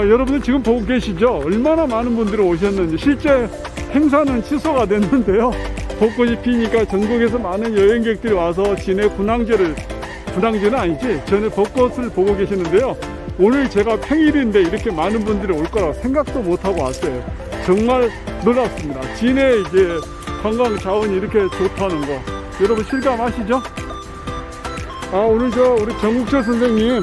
아, 여러분들 지금 보고 계시죠? 얼마나 많은 분들이 오셨는지 실제 행사는 취소가 됐는데요. 벚꽃이 피니까 전국에서 많은 여행객들이 와서 진해 군항제를 군항제는 아니지 전에 벚꽃을 보고 계시는데요. 오늘 제가 평일인데 이렇게 많은 분들이 올 거라 생각도 못 하고 왔어요. 정말 놀랍습니다. 진해 이제 관광 자원이 이렇게 좋다는 거 여러분 실감하시죠? 아 오늘 저 우리 정국철 선생님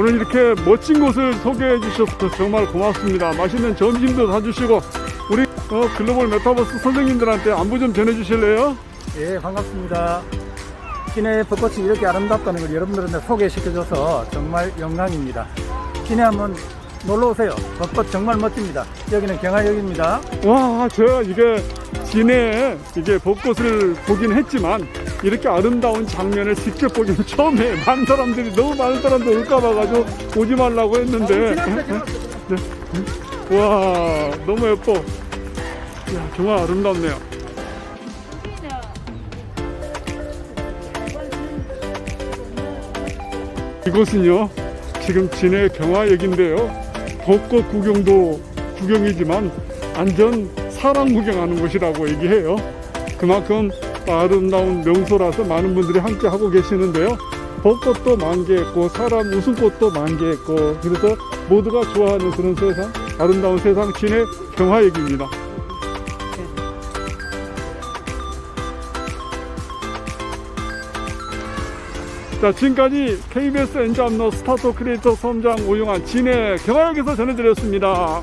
오늘 이렇게 멋진 곳을 소개해 주셔서 정말 고맙습니다. 맛있는 점심도 사주시고 우리 어, 글로벌 메타버스 선생님들한테 안부 좀 전해 주실래요? 예, 반갑습니다. 시내 벚꽃이 이렇게 아름답다는 걸 여러분들한테 소개시켜줘서 정말 영광입니다. 시내 한번 놀러 오세요. 벚꽃 정말 멋집니다. 여기는 경화역입니다. 와, 제가 이게 진해에 이게 벚꽃을 보긴 했지만 이렇게 아름다운 장면을 직접 보기는 처음에 많은 사람들이 너무 많은 사람들 올까 봐가지고 오지 말라고 했는데 와 너무 예뻐. 야, 정말 아름답네요. 이곳은요 지금 진해 경화역인데요 벚꽃 구경도 구경이지만 안전 사람 구경하는 곳이라고 얘기해요. 그만큼 아름다운 명소라서 많은 분들이 함께 하고 계시는데요. 벚꽃도 만개했고 사람 웃음꽃도 만개했고 그래서 모두가 좋아하는 그런 세상 아름다운 세상 진해 경화역입니다 자, 지금까지 KBS 엔잡너 스타트 크리에이터 선장 오용환 진해 경화역에서 전해드렸습니다.